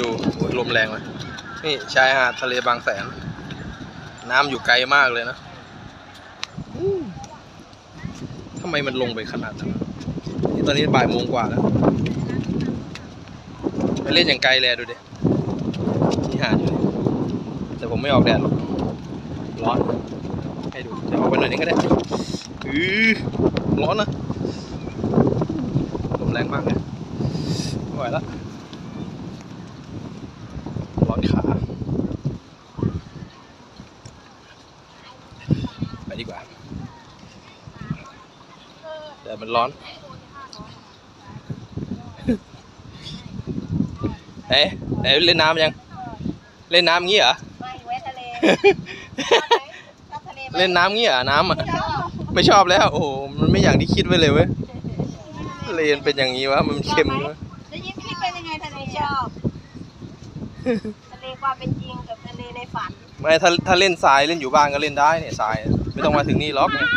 ดูลมแรงเลยนี่ชายหาดทะเลบางแสน น้ำอยู่ไกลมากเลยนะทำไมมันลงไปขนาดนั้นนี่ตอนนี้บ่ายโมงกว่าแล้วไปเล่นอย่างไกลเลดูดิที่หาดอยู่เนี่ยแต่ผมไม่ออกแดดหรอกร้อนให้ดูจะออกไปหน่อยนึงก็ได้อือร้อนนะลมแรงมากเลยไม่ไหวแล้วร้อนขา ไปดีกว่าแดดมันร้อนเอ๊ะไหนเล่นน้ำยัง เล่นน้ำงี้เหรอไม่ไว้ทะเลชอบทะเลไหมเล่นน้ำงี้เหรอน้ำอะชอบไม่ชอบแล้ว โอ้โหมันไม่อย่างที่คิดไว้เลยเว้ยทะเลมันเป็นอย่างนี้วะมันเค็มวะจะยิ้มคิดเป็นยังไงทะเลชอบทะเลความเป็นจริงกับทะเลในฝันไม่ถ้าถ้าเล่นทรายเล่นอยู่บ้านก็เล่นได้เนี่ยทราย ไม่ต้องมาถึงนี่ล็อกเนี่ย